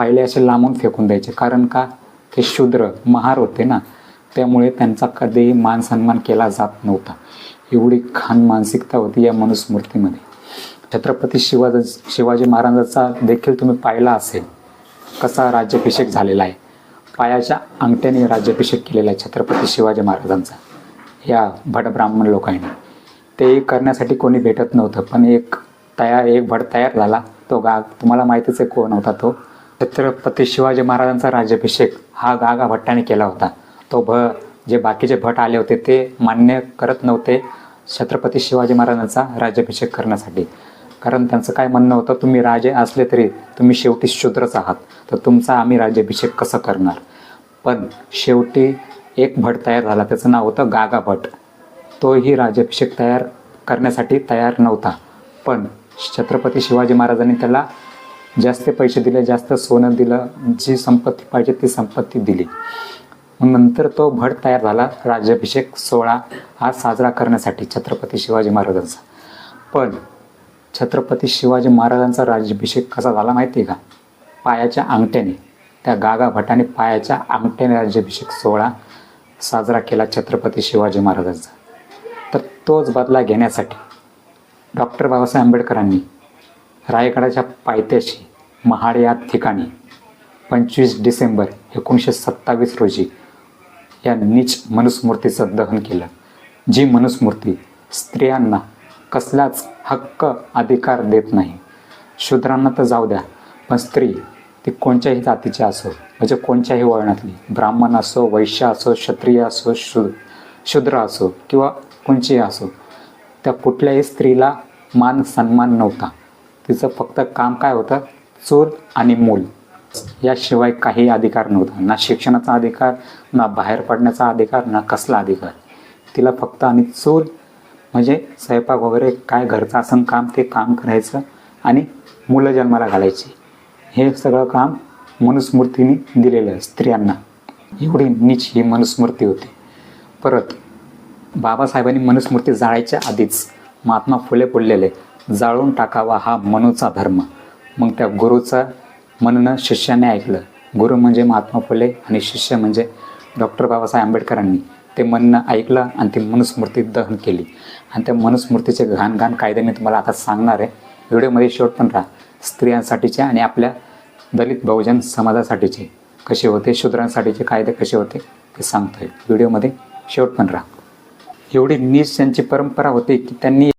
फायले असे लांबून फेकून द्यायचे. कारण का? ते शूद्र महार होते ना. त्यामुळे त्यांचा कधीही मान सन्मान केला जात नव्हता. एवढी खान मानसिकता होती या मनुस्मृतीमध्ये. छत्रपती शिवाजी शिवाजी महाराजांचा देखील तुम्ही पाहिला असेल. कसा राज्याभिषेक झालेला आहे. पायाच्या अंगठ्याने राज्याभिषेक केलेला आहे छत्रपती शिवाजी महाराजांचा. या भटब्राह्मण लोकांनी. ते करण्यासाठी कोणी भेटत नव्हतं. पण एक तयार एक भट तयार झाला. तो गाग. तुम्हाला माहितीच आहे कोण होता तो? छत्रपती शिवाजी महाराजांचा राज्याभिषेक हा गागा भट्टाने केला होता. तो भ जे बाकीचे भट आले होते ते मान्य करत नव्हते छत्रपती शिवाजी महाराजांचा राज्याभिषेक करण्यासाठी. कारण त्यांचं काय म्हणणं होतं तुम्ही राजे असले तरी तुम्ही शेवटी शूद्रच आहात तर तुमचा आम्ही राज्याभिषेक कसं करणार? पण शेवटी एक भट तयार झाला त्याचं नाव होतं गागा भट. तोही राज्याभिषेक तयार करण्यासाठी तयार नव्हता. पण छत्रपती शिवाजी महाराजांनी त्याला जास्त पैसे दिले जास्त सोनं दिलं जी संपत्ती पाहिजे ती संपत्ती दिली. मग नंतर तो भट तयार झाला राज्याभिषेक सोहळा हा साजरा करण्यासाठी छत्रपती शिवाजी महाराजांचा. पण छत्रपती शिवाजी महाराजांचा राज्याभिषेक कसा झाला माहिती आहे का? पायाच्या अंगठ्याने त्या गागा भटाने पायाच्या अंगठ्याने राज्याभिषेक सोहळा साजरा केला छत्रपती शिवाजी महाराजांचा. तर तोच बदला घेण्यासाठी डॉक्टर बाबासाहेब आंबेडकरांनी रायगडाच्या पायथ्याशी महाड या ठिकाणी पंचवीस डिसेंबर एकोणीसशे सत्तावीस रोजी या नीच मनुस्मृतीचं दहन केलं. जी मनुस्मृती स्त्रियांना कसलाच हक्क अधिकार देत नाही. शूद्रांना तर जाऊ द्या पण स्त्री ती कोणत्याही जातीची असो म्हणजे कोणत्याही वळणातली ब्राह्मण असो वैश्य असो क्षत्रिय असो शू शूद्र असो किंवा कोणचीही असो त्या कुठल्याही स्त्रीला मान सन्मान नव्हता. तिचं फक्त काम काय होतं? चूल आणि मूल. याशिवाय काही अधिकार नव्हता. ना शिक्षणाचा अधिकार ना बाहेर पडण्याचा अधिकार ना कसला अधिकार. तिला फक्त आणि चूल म्हणजे स्वयंपाक वगैरे काय घरचं असं काम ते काम करायचं आणि मुलं जन्माला घालायची. हे सगळं काम मनुस्मृतीने दिलेलं आहे स्त्रियांना. एवढी नीच ही मनुस्मृती होती. परत बाबासाहेबांनी मनुस्मृती जाळायच्या आधीच महात्मा फुले बोललेले जाळून टाकावा हा मनूचा धर्म. मग त्या गुरुचं म्हणणं शिष्याने ऐकलं. गुरु म्हणजे महात्मा फुले आणि शिष्य म्हणजे डॉक्टर बाबासाहेब आंबेडकरांनी. ते म्हणणं ऐकलं आणि ती मनुस्मृती दहन केली. आणि त्या मनुस्मृतीचे घाण घाण कायदे मी तुम्हाला आता सांगणार आहे. व्हिडिओमध्ये शेवट पण राहा. स्त्रियांसाठीचे आणि आपल्या दलित बहुजन समाजासाठीचे कसे होते शूद्रांसाठीचे कायदे कसे होते ते सांगतोय. व्हिडिओमध्ये शेवट पण राहा. एवढी नीच त्यांची परंपरा होती की त्यांनी